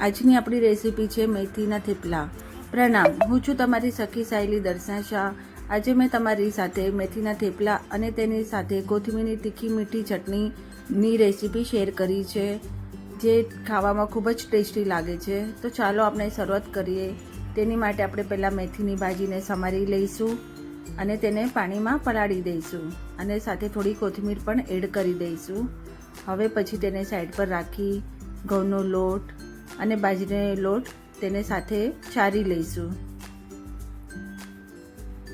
આજની આપણી રેસીપી છે મેથીના થેપલા. પ્રણામ, હું છું તમારી સખી સાયલી દર્શના શાહ. આજે મેં તમારી સાથે મેથીના થેપલા અને તેની સાથે કોથમીરની તીખી મીઠી ચટણીની રેસીપી શેર કરી છે, જે ખાવામાં ખૂબ જ ટેસ્ટી લાગે છે. તો ચાલો આપણે શરૂઆત કરીએ. તેની માટે આપણે પહેલાં મેથીની ભાજીને સમારી લઈશું અને તેને પાણીમાં પલાળી દઈશું અને સાથે થોડી કોથમીર પણ એડ કરી દઈશું. હવે પછી તેને સાઈડ પર રાખી, ઘઉંનો લોટ અને બાજરીનો લોટ તેને સાથે ચારી લઈશું.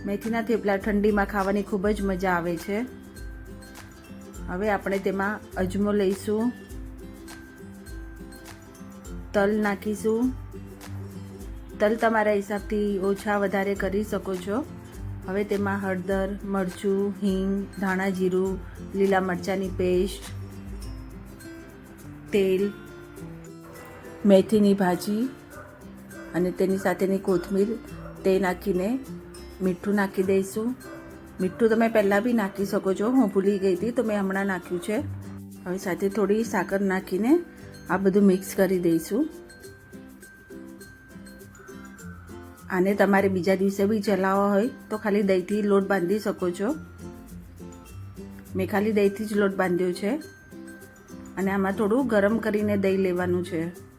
મેથીના થેપલા ઠંડીમાં ખાવાની ખૂબ જ મજા આવે છે. હવે આપણે તેમાં અજમો લઈશું. તલ નાખીશું. તલ તમારા હિસાબથી ઓછા વધારે કરી શકો છો. હવે તેમાં હળદર, મરચું, હિંગ, ધાણા જીરું, લીલા મરચાંની પેસ્ટ, તેલ મેથીની ભાજી અને તેની સાથેની કોથમીર, તે નાખીને મીઠું નાખી દઈશું. મીઠું તમે પહેલાં બી નાખી શકો છો, હું ભૂલી ગઈ હતી, તો મેં હમણાં નાખ્યું છે. હવે સાથે થોડી સાકર નાખીને આ બધું મિક્સ કરી દઈશું. આને તમારે બીજા દિવસે બી ચલાવવા હોય, તો ખાલી દહીંથી લોટ બાંધી શકો છો. મેં ખાલી દહીંથી જ લોટ બાંધ્યો છે. અને આમાં થોડું ગરમ કરીને દહીં લેવાનું છે.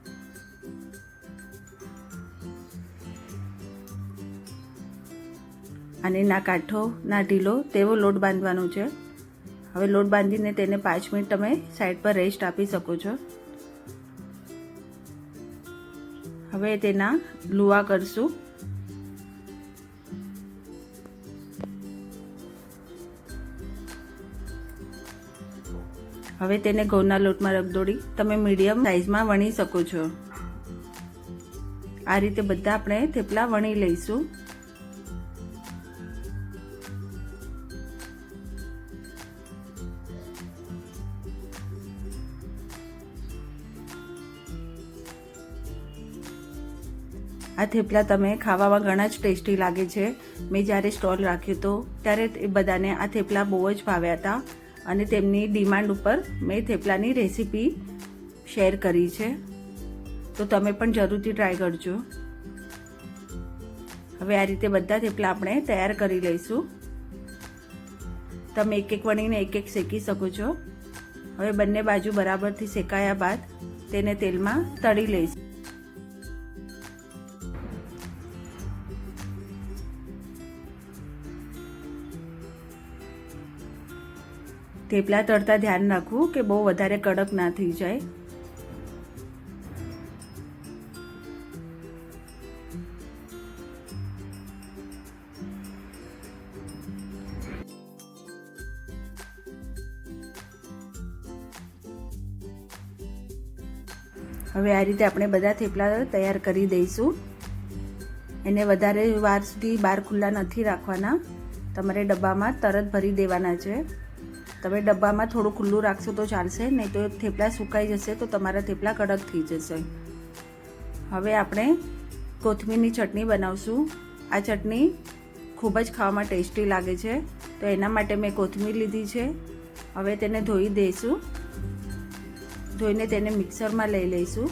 અને ના કાંઠો, ના ઢીલો, તેવો લોટ બાંધવાનો છે. હવે લોટ બાંધીને તેને પાંચ મિનિટ તમે સાઈડ પર રેસ્ટ આપી શકો છો. હવે તેના લુવા કરશું. હવે તેને ઘઉંના લોટમાં રગદોડી તમે મીડિયમ સાઇઝમાં વણી શકો છો. આ રીતે બધા આપણે થેપલા વણી લઈશું. આ થેપલા તમે ખાવામાં ઘણા જ ટેસ્ટી લાગે છે. મેં જ્યારે સ્ટોલ રાખ્યો હતો ત્યારે એ બધાને આ થેપલા બહુ જ ભાવ્યા હતા અને તેમની ડિમાન્ડ ઉપર મેં થેપલાની રેસીપી શેર કરી છે. તો તમે પણ જરૂરથી ટ્રાય કરજો. હવે આ રીતે બધા થેપલા આપણે તૈયાર કરી લઈશું. તમે એક એક વણીને એક એક શેકી શકો છો. હવે બંને બાજુ બરાબરથી શેકાયા બાદ તેને તેલમાં તળી લઈશું. થેપલા તળતા ધ્યાન રાખવું કે બહુ વધારે કડક ના થઈ જાય? હવે આ રીતે આપણે બધા થેપલા તૈયાર કરી દઈશું. એને વધારે વાર સુધી બહાર ખુલ્લા નથી રાખવાના. તમારે ડબ્બામાં તરત ભરી દેવાના છે. તમે ડબ્બામાં થોડું ખુલ્લું રાખશો તો ચાલશે, નહીં તો થેપલા સુકાઈ જશે તો તમારા થેપલા કડક થઈ જશે. હવે આપણે કોથમીરની ચટણી બનાવશું. આ ચટણી ખૂબ જ ખાવામાં ટેસ્ટી લાગે છે, તો એના માટે મેં કોથમીર લીધી છે. હવે તેને ધોઈ દઈશું. ધોઈને તેને મિક્સરમાં લઈ લઈશું.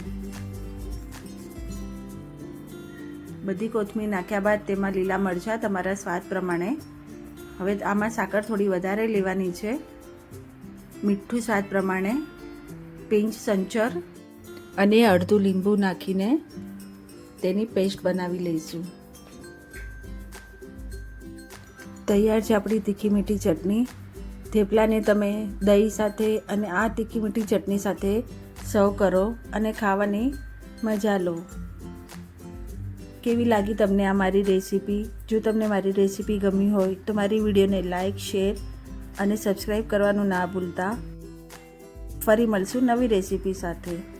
બધી કોથમીર નાખ્યા બાદ તેમાં લીલા મરચાં તમારા સ્વાદ પ્રમાણે. હવે આમાં સાકર થોડી વધારે લેવાની છે. મીઠું સ્વાદ પ્રમાણે, પિંચ, સંચર અને અડધું લીંબુ નાખીને તેની પેસ્ટ બનાવી લઈશું. તૈયાર છે આપણી તીખી મીઠી ચટણી. થેપલાને તમે દહીં સાથે અને આ તીખી મીઠી ચટણી સાથે સર્વ કરો અને ખાવાની મજા લો. કેવી લાગી તમને આ મારી રેસીપી? જો તમને મારી રેસીપી ગમી હોય તો મારી વિડીયોને લાઇક શેર અને સબસ્ક્રાઈબ કરવાનું ના ભૂલતા. ફરી મળશું નવી રેસીપી સાથે.